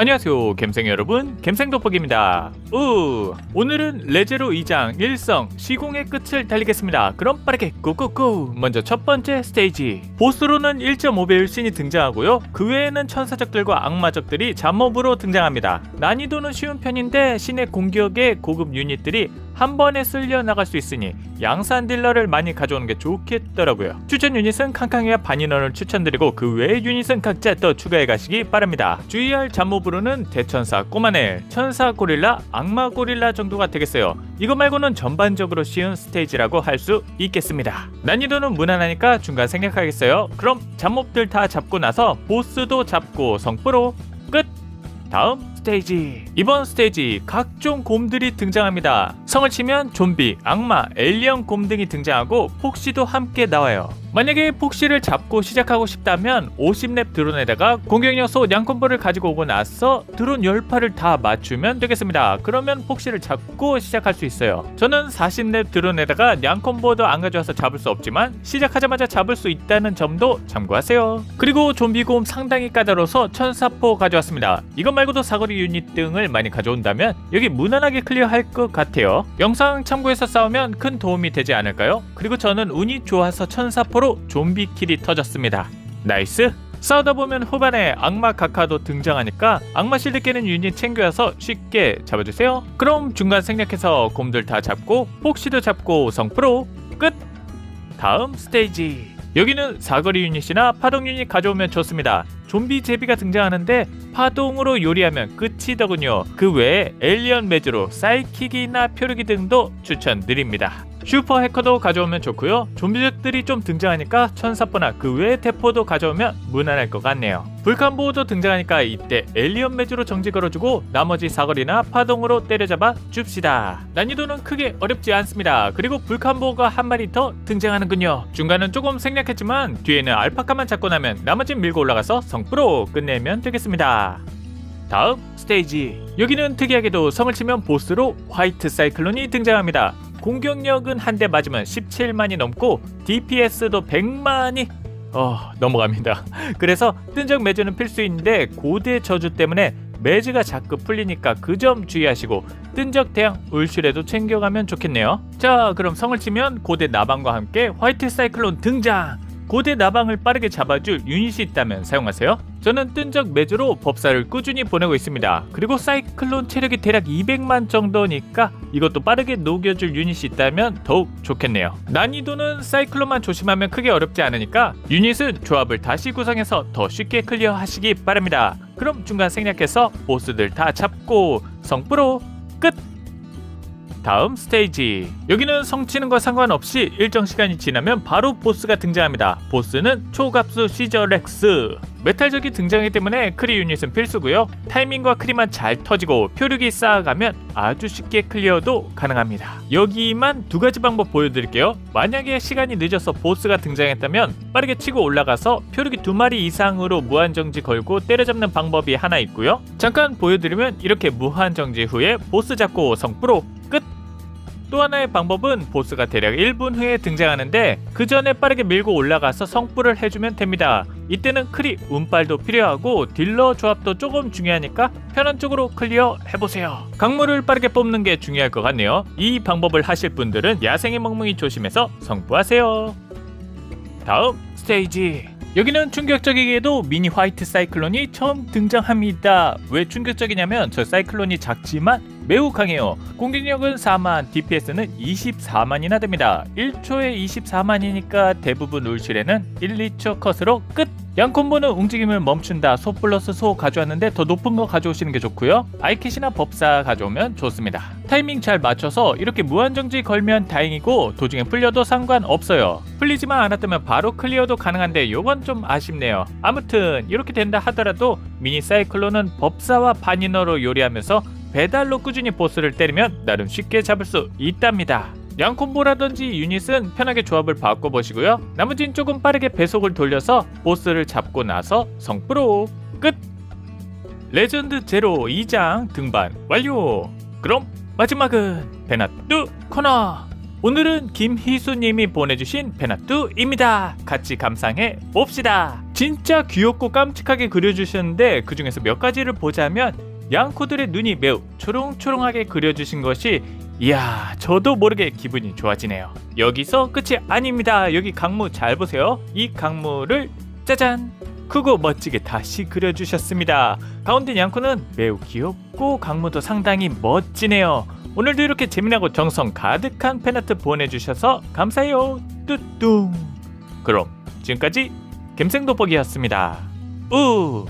안녕하세요 갬생 여러분. 갬생돋보기입니다. 우 오늘은 레제로 2장 1성 시공의 끝을 달리겠습니다. 그럼 빠르게 고고고. 먼저 첫 번째 스테이지. 보스로는 1.5배율 신이 등장하고요. 그 외에는 천사적들과 악마적들이 잡몹으로 등장합니다. 난이도는 쉬운 편인데 신의 공격에 고급 유닛들이 한 번에 쓸려 나갈 수 있으니 양산 딜러를 많이 가져오는 게 좋겠더라고요. 추천 유닛은 칸칸이와 바니너를 추천드리고 그 외의 유닛은 각자 더 추가해 가시기 바랍니다. 주의할 잡몹으로는 대천사, 꼬마넬, 천사 고릴라, 악마 고릴라 정도가 되겠어요. 이거 말고는 전반적으로 쉬운 스테이지라고 할 수 있겠습니다. 난이도는 무난하니까 중간 생략하겠어요. 그럼 잡몹들 다 잡고 나서 보스도 잡고 성프로 끝! 다음 스테이지. 이번 스테이지 각종 곰들이 등장합니다. 성을 치면 좀비, 악마, 에일리언 곰 등이 등장하고 폭시도 함께 나와요 만약에 폭시를 잡고 시작하고 싶다면 50렙 드론에다가 공격 요소 양콤보를 가지고 오고 나서 드론 10발을 다 맞추면 되겠습니다. 그러면 폭시를 잡고 시작할 수 있어요. 저는 40렙 드론에다가 양콤보도 안 가져와서 잡을 수 없지만 시작하자마자 잡을 수 있다는 점도 참고하세요. 그리고 좀비곰 상당히 까다로워서 천사포 가져왔습니다. 이것 말고도 사거리 유닛 등을 많이 가져온다면 여기 무난하게 클리어할 것 같아요. 영상 참고해서 싸우면 큰 도움이 되지 않을까요? 그리고 저는 운이 좋아서 천사포 로 좀비 킬이 터졌습니다. 나이스. 싸우다 보면 후반에 악마 카카도 등장하니까 악마 실드 깨는 유닛 챙겨와서 쉽게 잡아주세요. 그럼 중간 생략해서 곰들 다 잡고 폭시도 잡고 성프로 끝! 다음 스테이지. 여기는 사거리 유닛이나 파동 유닛 가져오면 좋습니다. 좀비 제비가 등장하는데 파동으로 요리하면 끝이더군요. 그 외에 에일리언 매주로 사이킥이나 표류기 등도 추천드립니다 슈퍼 해커도 가져오면 좋고요. 좀비들이 좀 등장하니까 천사포나 그 외의 대포도 가져오면 무난할 것 같네요. 불칸 보호도 등장하니까 이때 에일리언 매주로 정지 걸어주고 나머지 사거리나 파동으로 때려잡아 줍시다. 난이도는 크게 어렵지 않습니다. 그리고 불칸 보호가 한 마리 더 등장하는군요. 중간은 조금 생략했지만 뒤에는 알파카만 잡고 나면 나머진 밀고 올라가서 성프로 끝내면 되겠습니다. 다음 스테이지. 여기는 특이하게도 성을 치면 보스로 화이트 사이클론이 등장합니다 공격력은 한 대 맞으면 17만이 넘고 DPS도 100만이 어 넘어갑니다. 그래서 뜬적 매주는 필수인데 고대 저주 때문에 매즈가 자꾸 풀리니까 그 점 주의하시고 뜬적 대항 울실에도 챙겨가면 좋겠네요. 자 그럼 성을 치면 고대 나방과 함께 화이트 사이클론 등장 고대 나방을 빠르게 잡아줄 유닛이 있다면 사용하세요. 저는 뜬적 매주로 법사를 꾸준히 보내고 있습니다. 그리고 사이클론 체력이 대략 200만 정도니까 이것도 빠르게 녹여줄 유닛이 있다면 더욱 좋겠네요. 난이도는 사이클론만 조심하면 크게 어렵지 않으니까 유닛은 조합을 다시 구성해서 더 쉽게 클리어하시기 바랍니다. 그럼 중간 생략해서 보스들 다 잡고 성프로 끝! 다음 스테이지. 여기는 성치는 과 상관없이 일정 시간이 지나면 바로 보스가 등장합니다. 보스는 초갑수 시저렉스. 메탈적이 등장하기 때문에 크리 유닛은 필수고요. 타이밍과 크리만 잘 터지고 표류기 쌓아가면 아주 쉽게 클리어도 가능합니다. 여기만 두 가지 방법 보여드릴게요. 만약에 시간이 늦어서 보스가 등장했다면 빠르게 치고 올라가서 표류기 두 마리 이상으로 무한정지 걸고 때려잡는 방법이 하나 있고요. 잠깐 보여드리면 이렇게 무한정지 후에 보스 잡고 성프로 끝! 또 하나의 방법은 보스가 대략 1분 후에 등장하는데 그 전에 빠르게 밀고 올라가서 성불을 해주면 됩니다. 이때는 크리 운빨도 필요하고 딜러 조합도 조금 중요하니까 편한 쪽으로 클리어 해보세요. 강물을 빠르게 뽑는 게 중요할 것 같네요. 이 방법을 하실 분들은 야생의 멍멍이 조심해서 성부하세요. 다음 스테이지 여기는 충격적이게도 미니 화이트 사이클론이 처음 등장합니다. 왜 충격적이냐면 저 사이클론이 작지만 매우 강해요. 공격력은 4만, DPS는 24만이나 됩니다. 1초에 24만이니까 대부분 울실에는 1, 2초 컷으로 끝! 양콤보는 움직임을 멈춘다. 소 플러스 소 가져왔는데 더 높은 거 가져오시는 게 좋고요. 아이캣이나 법사 가져오면 좋습니다. 타이밍 잘 맞춰서 이렇게 무한정지 걸면 다행이고 도중에 풀려도 상관없어요. 풀리지만 않았다면 바로 클리어도 가능한데 요건 좀 아쉽네요. 아무튼 이렇게 된다 하더라도 미니 사이클론은 법사와 바니너로 요리하면서 배달로 꾸준히 보스를 때리면 나름 쉽게 잡을 수 있답니다. 양콤보라든지 유닛은 편하게 조합을 바꿔보시고요. 나머진 조금 빠르게 배속을 돌려서 보스를 잡고 나서 성프로 끝! 레전드 제로 2장 등반 완료! 그럼 마지막은 베나뚜 코너! 오늘은 김희수님이 보내주신 베나뚜입니다. 같이 감상해 봅시다. 진짜 귀엽고 깜찍하게 그려주셨는데 그 중에서 몇 가지를 보자면 양코들의 눈이 매우 초롱초롱하게 그려주신 것이 이야 저도 모르게 기분이 좋아지네요. 여기서 끝이 아닙니다. 여기 강무 잘 보세요. 이 강무를 짜잔! 크고 멋지게 다시 그려주셨습니다. 가운데 양코는 매우 귀엽고 강무도 상당히 멋지네요. 오늘도 이렇게 재미나고 정성 가득한 팬아트 보내주셔서 감사해요. 뚜뚱 그럼 지금까지 갬생돋보기였습니다. 우